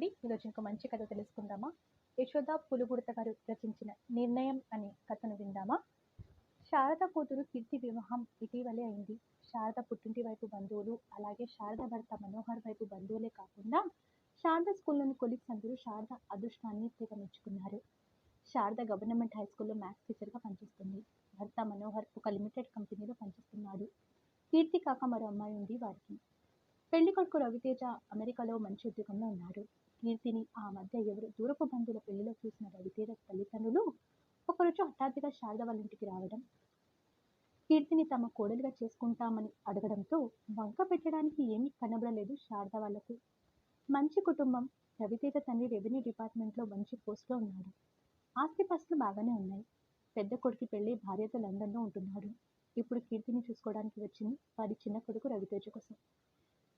అండి ఈరోజు ఇంకో మంచి కథ తెలుసుకుందామా? యశోద పులుగుడత గారు రచించిన నిర్ణయం అనే కథను విందామా? శారద కూతురు కీర్తి వివాహం ఇటీవలే అయింది. శారద పుట్టింటి వైపు బంధువులు అలాగే శారద భర్త మనోహర్ వైపు బంధువులే కాకుండా శారద స్కూల్లోని కొలీగ్స్ అందరూ శారద అదృష్టాన్ని తెగ మెచ్చుకున్నారు శారద గవర్నమెంట్ హై స్కూల్లో మ్యాథ్స్ టీచర్గా పనిచేస్తుంది. భర్త మనోహర్ ఒక లిమిటెడ్ కంపెనీలో పనిచేస్తున్నాడు. కీర్తి కాక మరో అమ్మాయి ఉంది వారికి. పెళ్ళి కొడుకు రవితేజ అమెరికాలో మంచి ఉద్యోగంలో ఉన్నాడు. కీర్తిని ఆ మధ్య ఎవరు దూరపు బంధువుల పెళ్ళిలో చూసిన రవితేజ తల్లిదండ్రులు ఒకరోజు హఠాత్తుగా శారద వాళ్ళ ఇంటికి రావడం కీర్తిని తమ కోడలుగా చేసుకుంటామని అడగడంతో వంక పెట్టడానికి ఏమీ కనబడలేదు శారద వాళ్ళకు మంచి కుటుంబం రవితేజ తండ్రి రెవెన్యూ డిపార్ట్మెంట్లో మంచి పోస్ట్లో ఉన్నాడు. ఆస్తిపాస్తులు బాగానే ఉన్నాయి. పెద్ద కొడుకు పెళ్ళి భార్యతో లండన్లో ఉంటున్నాడు. ఇప్పుడు కీర్తిని చూసుకోవడానికి వచ్చింది వారి చిన్న కొడుకు రవితేజ కోసం.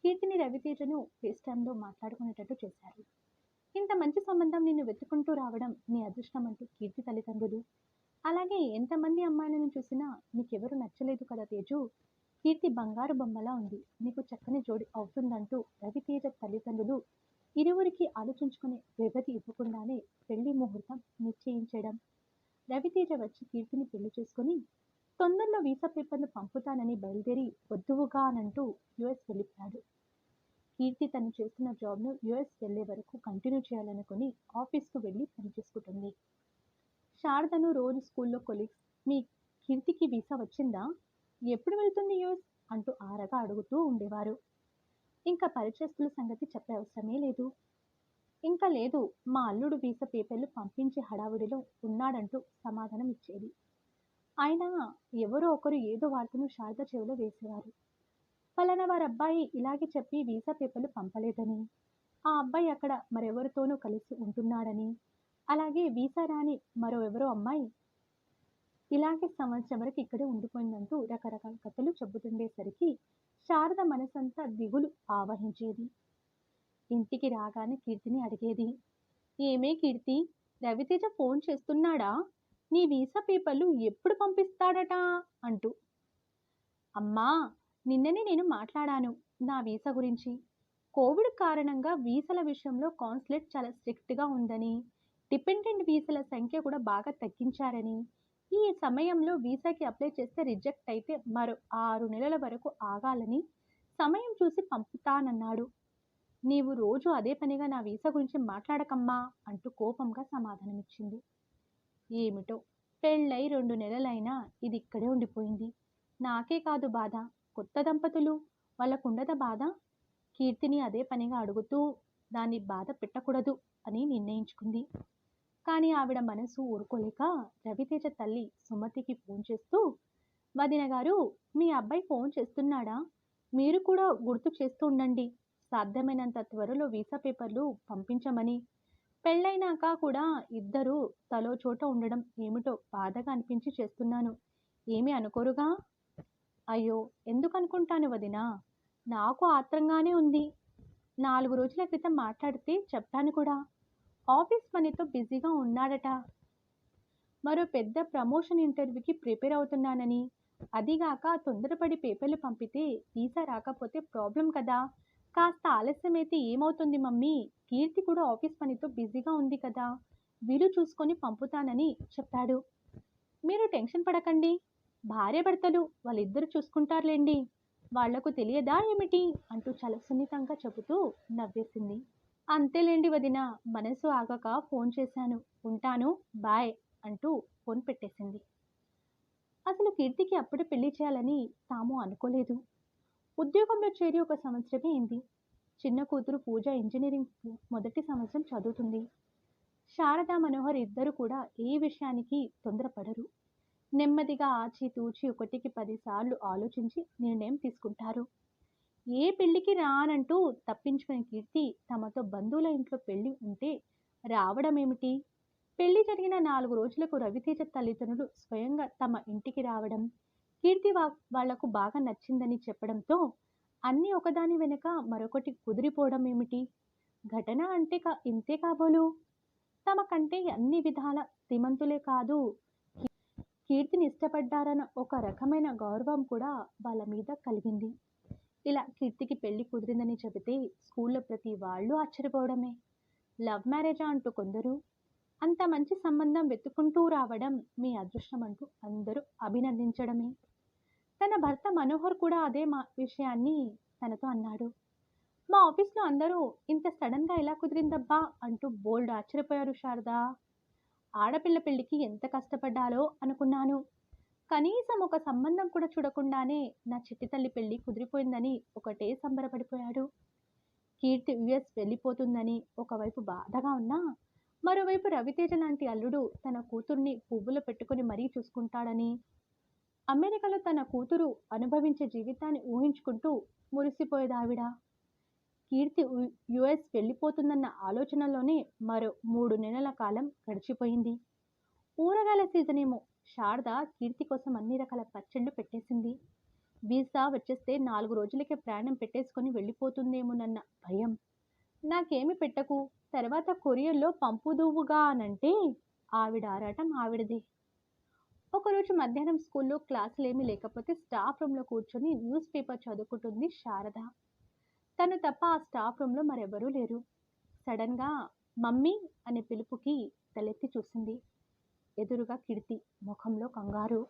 కీర్తిని రవితేజను ఫేస్ టైంలో మాట్లాడుకునేటట్టు చేశారు. ఇంత మంచి సంబంధం నిన్ను వెతుకుంటూ రావడం నీ అదృష్టం అంటూ కీర్తి తల్లిదండ్రులు. అలాగే ఎంతమంది అమ్మాయిలను చూసినా నీకెవరు నచ్చలేదు కదా తేజు? కీర్తి బంగారు బొమ్మలా ఉంది. నీకు చక్కని జోడి అవుతుందంటూ రవితేజ తల్లిదండ్రులు ఇరువురికి ఆలోచించుకునే వ్యవధి ఇవ్వకుండానే పెళ్ళి ముహూర్తం నిశ్చయించడం. రవితేజ వచ్చి కీర్తిని పెళ్ళి చేసుకుని తొందరలో వీసా పేపర్ను పంపుతానని బయలుదేరి వద్దువుగా అనంటూ యుఎస్ వెళ్ళిపోయాడు. కీర్తి తను చేస్తున్న జాబ్ను యుఎస్ వెళ్ళే వరకు కంటిన్యూ చేయాలనుకుని ఆఫీస్కు వెళ్ళి పనిచేసుకుంటుంది శారదను రోజు స్కూల్లో కొలీగ్స్ మీ కీర్తికి వీసా వచ్చిందా? ఎప్పుడు వెళ్తుంది యుఎస్? అంటూ ఆరగా అడుగుతూ ఉండేవారు. ఇంకా పరిచయస్తుల సంగతి చెప్పే అవసరమే లేదు. ఇంకా లేదు మా అల్లుడు వీసా పేపర్లు పంపించే హడావుడిలో ఉన్నాడంటూ సమాధానం ఇచ్చేది. అయినా ఎవరో ఒకరు ఏదో వార్తను శారద చెవిలో వేసేవారు. ఫలానా వారి అబ్బాయి ఇలాగే చెప్పి వీసా పేపర్లు పంపలేదని ఆ అబ్బాయి అక్కడ మరెవరితోనూ కలిసి ఉంటున్నాడని అలాగే వీసా రాని మరో ఎవరో అమ్మాయి ఇలాగే సంవత్సరం వరకు ఇక్కడే ఉండిపోయిందంటూ రకరకాల కథలు చెబుతుండేసరికి శారద మనసంతా దిగులు ఆవహించేది. ఇంటికి రాగానే కీర్తిని అడిగేది ఏమే కీర్తి రవితేజ ఫోన్ చేస్తున్నాడా? నీ వీసా పేపర్లు ఎప్పుడు పంపిస్తాడట? అంటూ. అమ్మా నిన్ననే నేను మాట్లాడాను నా వీసా గురించి. కోవిడ్ కారణంగా వీసాల విషయంలో కాన్సులేట్ చాలా స్ట్రిక్ట్గా ఉందని డిపెండెంట్ వీసాల సంఖ్య కూడా బాగా తగ్గించారని. ఈ సమయంలో వీసాకి అప్లై చేస్తే రిజెక్ట్ అయితే మరో ఆరు నెలల వరకు ఆగాలని సమయం చూసి పంపుతానన్నాడు. నీవు రోజు అదే పనిగా నా వీసా గురించి మాట్లాడకమ్మా అంటూ కోపంగా సమాధానమిచ్చింది. ఏమిటో? పెళ్ళై రెండు నెలలైనా ఇది ఇక్కడే ఉండిపోయింది. నాకే కాదు బాధ. కొత్త దంపతులు వాళ్ళకుండదా బాధ కీర్తిని అదే పనిగా అడుగుతూ దాన్ని బాధ పెట్టకూడదు అని నిర్ణయించుకుంది. కానీ ఆవిడ మనసు ఊరుకోలేక రవితేజ తల్లి సుమతికి ఫోన్ చేస్తూ వదిన గారు మీ అబ్బాయి ఫోన్ చేస్తున్నాడా? మీరు కూడా గుర్తు చేస్తూ ఉండండి. సాధ్యమైనంత త్వరలో వీసా పేపర్లు పంపించమని. పెళ్ళైనాక కూడా ఇద్దరు తలో చోట ఉండడం ఏమిటో బాధగా అనిపించి చేస్తున్నాను. ఏమి అనుకోరుగా? అయ్యో ఎందుకనుకుంటాను వదినా? నాకు ఆత్రంగానే ఉంది. నాలుగు రోజుల క్రితం మాట్లాడితే చెప్పాను కూడా. ఆఫీస్ పనితో బిజీగా ఉన్నాడట. మరో పెద్ద ప్రమోషన్ ఇంటర్వ్యూకి ప్రిపేర్ అవుతున్నానని. అదిగాక తొందరపడి పేపర్లు పంపితే వీసా రాకపోతే ప్రాబ్లం కదా. కాస్త ఆలస్యమైతే ఏమవుతుంది మమ్మీ? కీర్తి కూడా ఆఫీస్ పనితో బిజీగా ఉంది కదా. వీలు చూసుకొని పంపుతానని చెప్పాడు. మీరు టెన్షన్ పడకండి. భార్య భర్తలు వాళ్ళిద్దరు చూసుకుంటారులేండి. వాళ్ళకు తెలియదా ఏమిటి? అంటూ చాలా సున్నితంగా చెబుతూ నవ్వేసింది. అంతేలేండి వదిన మనసు ఆగక ఫోన్ చేశాను. ఉంటాను బాయ్ అంటూ ఫోన్ పెట్టేసింది. అసలు కీర్తికి అప్పుడే పెళ్ళి చేయాలని తాము అనుకోలేదు. ఉద్యోగంలో చేరి ఒక సంవత్సరమే అయింది. చిన్న కూతురు పూజ ఇంజనీరింగ్ మొదటి సంవత్సరం చదువుతుంది. శారదా మనోహర్ ఇద్దరు కూడా ఏ విషయానికి తొందరపడరు. నెమ్మదిగా ఆచితూచి ఒకటికి పదిసార్లు ఆలోచించి నిర్ణయం తీసుకుంటారు. ఏ పెళ్ళికి రానంటూ తప్పించుకునే కీర్తి తమతో బంధువుల ఇంట్లో పెళ్ళి ఉంటే రావడం ఏమిటి పెళ్ళి జరిగిన నాలుగు రోజులకు రవితేజ తల్లిదండ్రులు స్వయంగా తమ ఇంటికి రావడం కీర్తి వా వాళ్ళకు బాగా నచ్చిందని చెప్పడంతో అన్నీ ఒకదాని వెనుక మరొకటి కుదిరిపోవడం ఏమిటి ఘటన అంటే కా ఇంతే కాబోలు? తమకంటే అన్ని విధాల శ్రీమంతులే కాదు కీర్తిని ఇష్టపడ్డారన్న ఒక రకమైన గౌరవం కూడా వాళ్ళ మీద కలిగింది. ఇలా కీర్తికి పెళ్ళి కుదిరిందని చెబితే స్కూల్లో ప్రతి వాళ్ళు ఆశ్చర్యపోవడమే. లవ్ మ్యారేజా అంటూ కొందరు? అంత మంచి సంబంధం వెతుకుంటూ రావడం మీ అదృష్టం అంటూ అందరూ అభినందించడమే. తన భర్త మనోహర్ కూడా అదే మా విషయాన్ని తనతో అన్నాడు. మా ఆఫీస్లో అందరూ ఇంత సడన్గా ఎలా కుదిరిందబ్బా అంటూ బోల్డ్ ఆశ్చర్యపోయారు శారదా. ఆడపిల్ల పెళ్ళికి ఎంత కష్టపడ్డాలో అనుకున్నాను. కనీసం ఒక సంబంధం కూడా చూడకుండానే నా చిట్టి తల్లి పెళ్ళి కుదిరిపోయిందని ఒకటే సంబరపడిపోయాడు. కీర్తి యుఎస్ వెళ్ళిపోతుందని ఒకవైపు బాధగా ఉన్నా మరోవైపు రవితేజ లాంటి అల్లుడు తన కూతుర్ని పువ్వులు పెట్టుకుని మరీ చూసుకుంటాడని. అమెరికాలో తన కూతురు అనుభవించే జీవితాన్ని ఊహించుకుంటూ మురిసిపోయేదావిడ. కీర్తి యుఎస్ వెళ్ళిపోతుందన్న ఆలోచనలోనే మరో మూడు నెలల కాలం గడిచిపోయింది. ఊరగాయల సీజన్ ఏమో. శారద కీర్తి కోసం అన్ని రకాల పచ్చళ్ళు పెట్టేసింది. వీసా వచ్చేస్తే నాలుగు రోజులకే ప్రయాణం పెట్టేసుకొని వెళ్ళిపోతుందేమోనన్న భయం. నాకేమి పెట్టకు. తర్వాత కొరియర్లో పంపుదువుగా అనంటే ఆవిడ ఆరాటం ఆవిడది. ఒకరోజు మధ్యాహ్నం స్కూల్లో క్లాసులు ఏమీ లేకపోతే స్టాఫ్ రూమ్లో కూర్చొని న్యూస్ పేపర్ చదువుకుంటుంది శారద. తను తప్ప ఆ స్టాఫ్ రూమ్లో మరెవరూ లేరు. సడన్గా మమ్మీ అనే పిలుపుకి తలెత్తి చూసింది. ఎదురుగా కిడితి ముఖంలో కంగారు.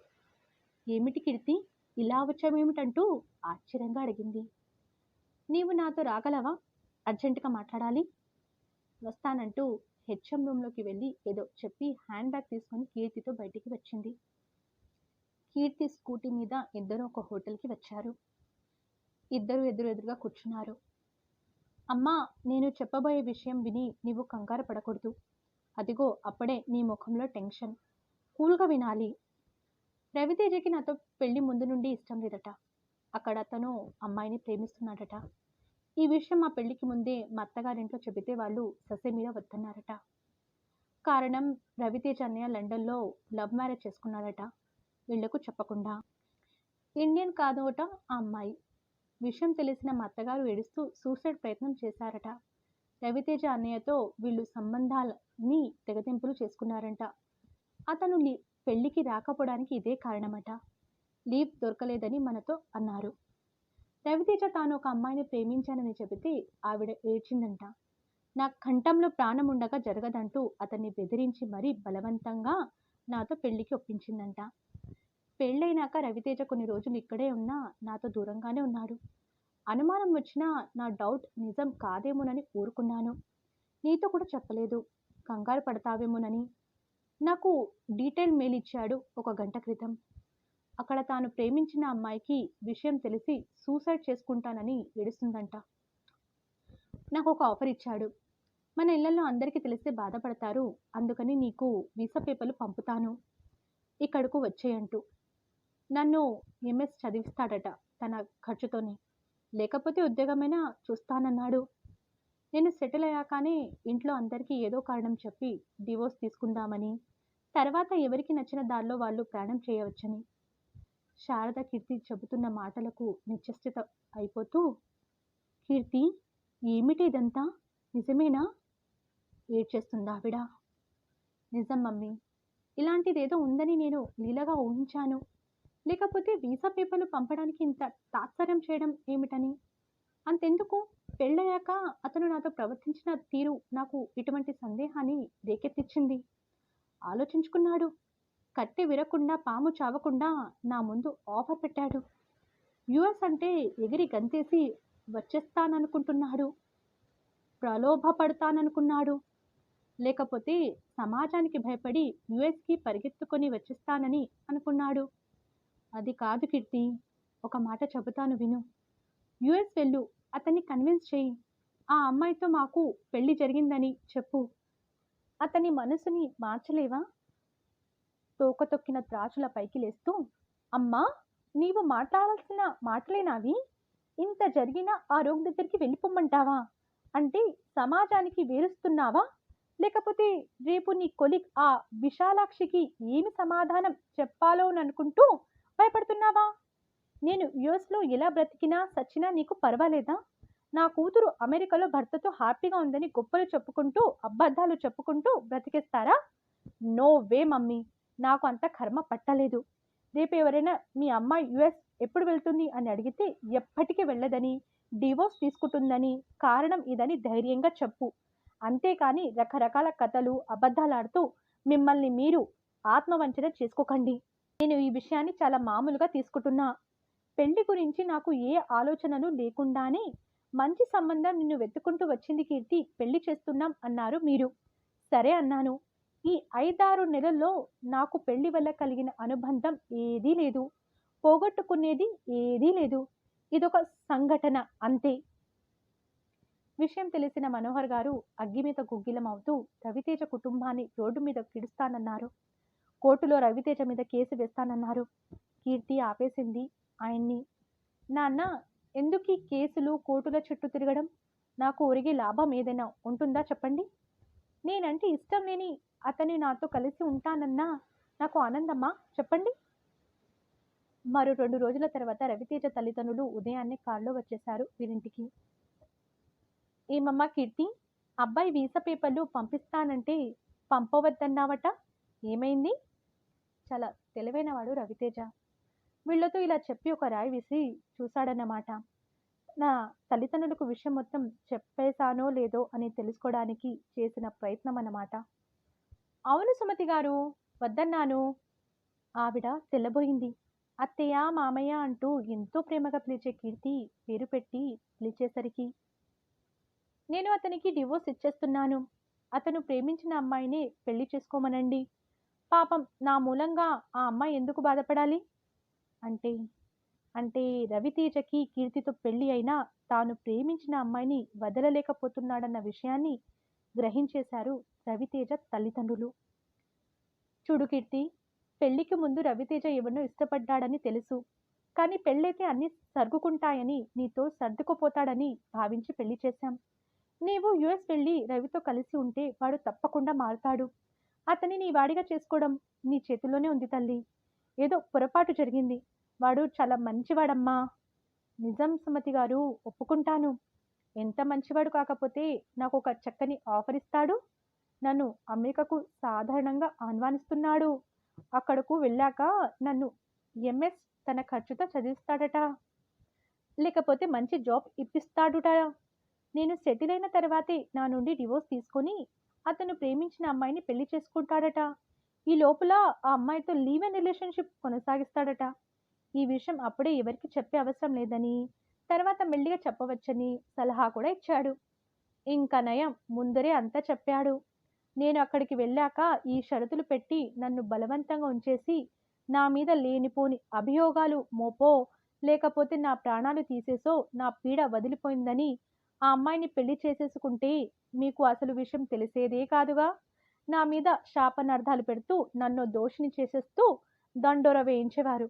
ఏమిటి కిడితి? ఇలా వచ్చామేమిటంటూ ఆశ్చర్యంగా అడిగింది. నీవు నాతో రాగలవా? అర్జెంటుగా మాట్లాడాలి? వస్తానంటూ హెచ్ఎం రూమ్లోకి వెళ్ళి ఏదో చెప్పి హ్యాండ్ బ్యాగ్ తీసుకొని కీర్తితో బయటికి వచ్చింది. కీర్తి స్కూటీ మీద ఇద్దరు ఒక హోటల్కి వచ్చారు. ఇద్దరు ఎదురు ఎదురుగా కూర్చున్నారు. అమ్మా నేను చెప్పబోయే విషయం విని నీవు కంగారు పడకూడదు. అదిగో అప్పుడే నీ ముఖంలో టెన్షన్. కూల్గా వినాలి. రవితేజకి నాతో పెళ్ళి ముందు నుండి ఇష్టం లేదట. అక్కడ అతను అమ్మాయిని ప్రేమిస్తున్నాడట. ఈ విషయం మా పెళ్ళికి ముందే మా అత్తగారింట్లో చెబితే వాళ్ళు ససే మీద వద్దన్నారట. కారణం రవితేజ అన్నయ్య లండన్లో లవ్ మ్యారేజ్ చేసుకున్నాడట. వీళ్ళకు చెప్పకుండా. ఇండియన్ కాదోట ఆ అమ్మాయి. విషయం తెలిసిన మా అత్తగారు ఏడుస్తూ సూసైడ్ ప్రయత్నం చేశారట. రవితేజ అన్నయ్యతో వీళ్ళు సంబంధాలని తెగతింపులు చేసుకున్నారంట. అతను లీ పెళ్ళికి రాకపోవడానికి ఇదే కారణమట. లీవ్ దొరకలేదని మనతో అన్నారు. రవితేజ తాను ఒక అమ్మాయిని ప్రేమించానని చెబితే ఆవిడ ఏడ్చిందంట. నా కంఠంలో ప్రాణం ఉండగా జరగదంటూ అతన్ని బెదిరించి మరీ బలవంతంగా నాతో పెళ్ళికి ఒప్పించిందంట. పెళ్ళైనాక రవితేజ కొన్ని రోజులు ఇక్కడే ఉన్నా నాతో దూరంగానే ఉన్నాడు. అనుమానం వచ్చినా నా డౌట్ నిజం కాదేమోనని ఊరుకున్నాను. నీతో కూడా చెప్పలేదు. కంగారు పడతావేమోనని. నాకు డీటెయిల్ మెయిల్ ఇచ్చాడు ఒక గంట క్రితం. అక్కడ తాను ప్రేమించిన అమ్మాయికి విషయం తెలిసి సూసైడ్ చేసుకుంటానని ఏడుస్తుందంట. నాకు ఒక ఆఫర్ ఇచ్చాడు. మన ఇళ్ళలో అందరికీ తెలిస్తే బాధపడతారు. అందుకని నీకు వీసా పేపర్లు పంపుతాను. ఇక్కడకు వచ్చేయంటూ. నన్ను ఎంఎస్ చదివిస్తాడట తన ఖర్చుతోనే. లేకపోతే ఉద్యోగమైనా చూస్తానన్నాడు. నేను సెటిల్ అయ్యాకనే ఇంట్లో అందరికీ ఏదో కారణం చెప్పి డివోర్స్ తీసుకుందామని తర్వాత ఎవరికి నచ్చిన దారిలో వాళ్ళు ప్రయాణం చేయవచ్చని. శారద కీర్తి చెబుతున్న మాటలకు నిశ్చస్థిత అయిపోతూ కీర్తి ఏమిటి ఇదంతా? నిజమేనా? ఏడ్చేస్తుందా ఆవిడ. నిజం మమ్మీ. ఇలాంటిదేదో ఉందని నేను లీలగా ఊహించాను. లేకపోతే వీసా పేపర్లు పంపడానికి ఇంత తాత్సర్యం చేయడం ఏమిటని? అంతెందుకు? పెళ్ళయ్యాక అతను నాతో ప్రవర్తించిన తీరు నాకు ఇటువంటి సందేహాన్ని రేకెత్తించింది ఆలోచించుకున్నాడు. కట్టె విరకుండా పాము చావకుండా నా ముందు ఆఫర్ పెట్టాడు. యుఎస్ అంటే ఎగిరి గంతేసి వచ్చేస్తాననుకుంటున్నాడు. ప్రలోభపడతాననుకున్నాడు. లేకపోతే సమాజానికి భయపడి యుఎస్కి పరిగెత్తుకొని వచ్చేస్తానని అనుకున్నాడు. అది కాదు కీర్తి. ఒక మాట చెబుతాను విను. యుఎస్ వెళ్ళు అతన్ని కన్విన్స్ చేయి. ఆ అమ్మాయితో మాకు పెళ్ళి జరిగిందని చెప్పు. అతని మనసుని మార్చలేవా? తోక తొక్కిన త్రాచుల పైకి లేస్తూ అమ్మా నీవు మాట్లాడాల్సిన మాటలేనావి? ఇంత జరిగినా ఆ రోగి దగ్గరికి వెళ్ళిపోమ్మంటావా అంటే సమాజానికి వేరుస్తున్నావా? లేకపోతే రేపు నీ కొలిక్ ఆ విశాలాక్షికి ఏమి సమాధానం చెప్పాలోననుకుంటూ భయపడుతున్నావా? నేను యుఎస్లో ఎలా బ్రతికినా సచ్చినా నీకు పర్వాలేదా? నా కూతురు అమెరికాలో భర్తతో హ్యాపీగా ఉందని గొప్పలు చెప్పుకుంటూ అబద్ధాలు చెప్పుకుంటూ బ్రతికేస్తారా? No way mummy. నాకు అంత కర్మ పట్టలేదు. రేపు ఎవరైనా మీ అమ్మాయి యుఎస్ ఎప్పుడు వెళ్తుంది అని అడిగితే ఎప్పటికీ వెళ్ళదని డివోర్స్ తీసుకుంటుందని కారణం ఇదని ధైర్యంగా చెప్పు. అంతేకాని రకరకాల కథలు అబద్ధాలాడుతూ మిమ్మల్ని మీరు ఆత్మవంచన చేసుకోకండి. నేను ఈ విషయాన్ని చాలా మామూలుగా తీసుకుంటున్నా. పెళ్ళి గురించి నాకు ఏ ఆలోచనలు లేకుండానే మంచి సంబంధం నిన్ను వెతుకుంటూ వచ్చింది కీర్తి. పెళ్ళి చేస్తున్నాం అన్నారు మీరు. సరే అన్నాను. ఈ ఐదారు నెలల్లో నాకు పెళ్ళి వల్ల కలిగిన అనుబంధం ఏదీ లేదు. పోగొట్టుకునేది ఏదీ లేదు. ఇదొక సంఘటన అంతే. విషయం తెలిసిన మనోహర్ గారు అగ్గి మీద గుగ్గిలం అవుతూ రవితేజ కుటుంబాన్ని రోడ్డు మీద కిడుస్తానన్నారు. కోర్టులో రవితేజ మీద కేసు వేస్తానన్నారు. కీర్తి ఆపేసింది. ఆయన్ని నాన్న ఎందుకు ఈ కేసులు? కోర్టుల చుట్టూ తిరగడం? నాకు ఒరిగే లాభం ఏదైనా ఉంటుందా చెప్పండి? నేనంటే ఇష్టం లేని అతని నాతో కలిసి ఉంటానన్నా నాకు ఆనందమ్మా చెప్పండి. మరో రెండు రోజుల తర్వాత రవితేజ తల్లిదండ్రులు ఉదయాన్నే కారులో వచ్చేశారు వీరింటికి. ఏమమ్మా కీర్తి అబ్బాయి వీసా పేపర్లు పంపిస్తానంటే పంపవద్దన్నావట? ఏమైంది? చాలా తెలివైనవాడు రవితేజ. వీళ్ళతో ఇలా చెప్పి ఒక రాయి విసి చూశాడన్నమాట. నా తల్లిదండ్రులకు విషయం మొత్తం చెప్పేశానో లేదో అని తెలుసుకోవడానికి చేసిన ప్రయత్నం అన్నమాట అవును సుమతి గారు వద్దన్నాను. ఆవిడ తెల్లబోయింది. అత్తయ్య మామయ్య అంటూ ఎంతో ప్రేమగా పిలిచే కీర్తి పేరు పెట్టి పిలిచేసరికి నేను అతనికి డివోర్స్ ఇచ్చేస్తున్నాను. అతను ప్రేమించిన అమ్మాయిని పెళ్ళి చేసుకోమనండి. పాపం నా మూలంగా ఆ అమ్మాయి ఎందుకు బాధపడాలి? అంటే అంటే రవితేజకి కీర్తితో పెళ్ళి అయినా తాను ప్రేమించిన అమ్మాయిని వదలలేకపోతున్నాడన్న విషయాన్ని గ్రహించేశారు రవితేజ తల్లిదండ్రులు. చూడు కీర్తి పెళ్ళికి ముందు రవితేజ ఎవరినో ఇష్టపడ్డాడని తెలుసు. కానీ పెళ్ళైతే అన్ని సర్దుకుంటాయని నీతో సర్దుకుపోతాడని భావించి పెళ్ళి చేశాం. నీవు యుఎస్ వెళ్ళి రవితో కలిసి ఉంటే వాడు తప్పకుండా మారుతాడు. అతని నీ వాడిగా చేసుకోవడం నీ చేతుల్లోనే ఉంది తల్లి. ఏదో పొరపాటు జరిగింది. వాడు చాలా మంచివాడమ్మా. నిజం సుమతి గారు ఒప్పుకుంటాను. ఎంత మంచివాడు కాకపోతే నాకు ఒక చక్కని ఆఫర్ ఇస్తాడు. నన్ను అమెరికాకు సాధారణంగా ఆహ్వానిస్తున్నాడు. అక్కడకు వెళ్ళాక నన్ను ఎంఎస్ తన ఖర్చుతో చదివిస్తాడట. లేకపోతే మంచి జాబ్ ఇప్పిస్తాడుట. నేను సెటిల్ అయిన తర్వాతే నా నుండి డివోర్స్ తీసుకొని అతను ప్రేమించిన అమ్మాయిని పెళ్ళి చేసుకుంటాడట. ఈ లోపల ఆ అమ్మాయితో లీవ్ అండ్ రిలేషన్షిప్ కొనసాగిస్తాడట. ఈ విషయం అప్పుడే ఎవరికి చెప్పే అవసరం లేదని తర్వాత మెల్లిగా చెప్పవచ్చని సలహా కూడా ఇచ్చాడు. ఇంకా నయం ముందరే అంతా చెప్పాడు. నేను అక్కడికి వెళ్ళాక ఈ షరతులు పెట్టి నన్ను బలవంతంగా ఉంచేసి నా మీద లేనిపోని అభియోగాలు మోపో లేకపోతే నా ప్రాణాలు తీసేసో నా పీడ వదిలిపోయిందని ఆ అమ్మాయిని పెళ్ళి చేసేసుకుంటే మీకు అసలు విషయం తెలిసేదే కాదుగా? నా మీద శాపనార్థాలు పెడుతూ నన్ను దోషిని చేసేస్తూ దండోర వేయించేవారు.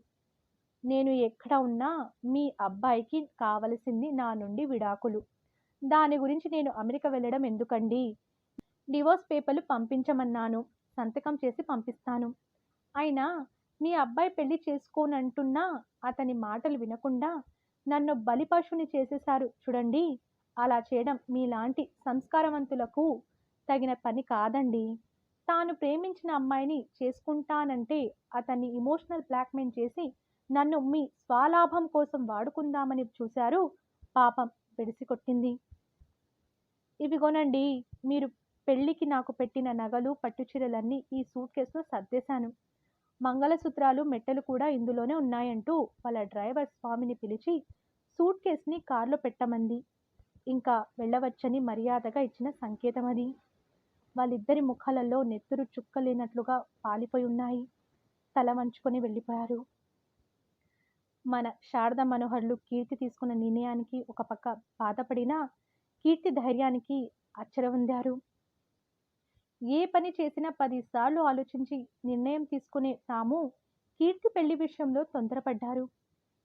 నేను ఎక్కడ ఉన్నా మీ అబ్బాయికి కావలసింది నా నుండి విడాకులు. దాని గురించి నేను అమెరికా వెళ్ళడం ఎందుకండి? డివోర్స్ పేపర్లు పంపించమన్నాను. సంతకం చేసి పంపిస్తాను. అయినా మీ అబ్బాయి పెళ్ళి చేసుకోనంటున్నా అతని మాటలు వినకుండా నన్ను బలిపశుని చేసేశారు. చూడండి. అలా చేయడం మీలాంటి సంస్కారవంతులకు తగిన పని కాదండి. తాను ప్రేమించిన అమ్మాయిని చేసుకుంటానంటే అతన్ని ఇమోషనల్ బ్లాక్మెయిల్ చేసి నన్ను మీ స్వలాభం కోసం వాడుకుందామని చూశారు. పాపం పెడిసి కొట్టింది ఇవిగోనండి మీరు పెళ్ళికి నాకు పెట్టిన నగలు పట్టుచీరలన్నీ ఈ సూట్ కేసులో సర్దేశాను. మంగళసూత్రాలు మెట్టలు కూడా ఇందులోనే ఉన్నాయంటూ వాళ్ళ డ్రైవర్ స్వామిని పిలిచి సూట్ కేసుని కారులో పెట్టమంది. ఇంకా వెళ్ళవచ్చని మర్యాదగా ఇచ్చిన సంకేతం అది. వాళ్ళిద్దరి ముఖాలలో నెత్తురు చుక్కలేనట్లుగా పాలిపోయి ఉన్నాయి. తల వంచుకొని వెళ్ళిపోయారు. మన శారద మనోహర్లు కీర్తి తీసుకున్న నిర్ణయానికి ఒక పక్క బాధపడినా కీర్తి ధైర్యానికి అచ్చరవందారు ఏ పని చేసినా పదిసార్లు ఆలోచించి నిర్ణయం తీసుకునే తాము కీర్తి పెళ్ళి విషయంలో తొందరపడ్డారు.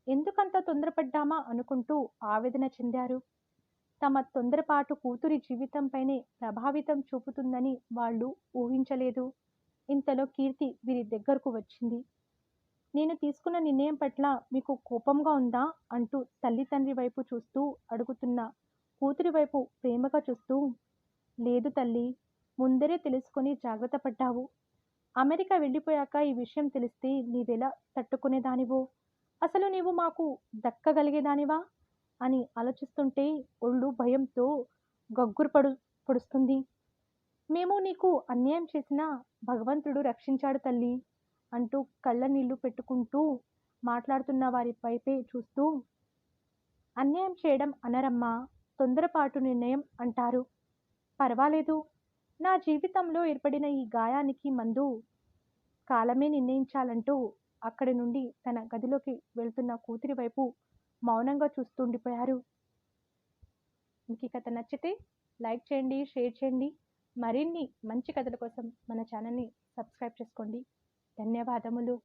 ఎందుకంత తొందరపడ్డామా అనుకుంటూ ఆవేదన చెందారు. తమ తొందరపాటు కూతురి జీవితంపైనే ప్రభావితం చూపుతుందని వాళ్ళు ఊహించలేదు. ఇంతలో కీర్తి వీరి దగ్గరకు వచ్చింది. నేను తీసుకున్న నిర్ణయం పట్ల మీకు కోపంగా ఉందా? అంటూ తల్లి తండ్రి వైపు చూస్తూ అడుగుతున్న కూతురి వైపు ప్రేమగా చూస్తూ లేదు తల్లి ముందరే తెలుసుకొని జాగ్రత్త పడ్డావు. అమెరికా వెళ్ళిపోయాక ఈ విషయం తెలిస్తే నీవెలా తట్టుకునేదానివో? అసలు నీవు మాకు దక్కగలిగేదానివా? అని ఆలోచిస్తుంటే ఒళ్ళు భయంతో గగ్గురు పడు పొడుస్తుంది. మేము నీకు అన్యాయం చేసినా భగవంతుడు రక్షించాడు తల్లి అంటూ కళ్ళ నీళ్ళు పెట్టుకుంటూ మాట్లాడుతున్న వారి వైపే చూస్తూ అన్యాయం చేయడం అనరమ్మా తొందరపాటు నిర్ణయం అంటారు. పర్వాలేదు నా జీవితంలో ఏర్పడిన ఈ గాయానికి మందు కాలమే నిర్ణయించాలంటూ అక్కడి నుండి తన గదిలోకి వెళ్తున్న కూతురి వైపు మౌనంగా చూస్తుండిపోయారు మీకు ఈ కథ నచ్చితే లైక్ చేయండి షేర్ చేయండి. మరిన్ని మంచి కథల కోసం మన ఛానల్ని సబ్స్క్రైబ్ చేసుకోండి. ధన్యవాదములు.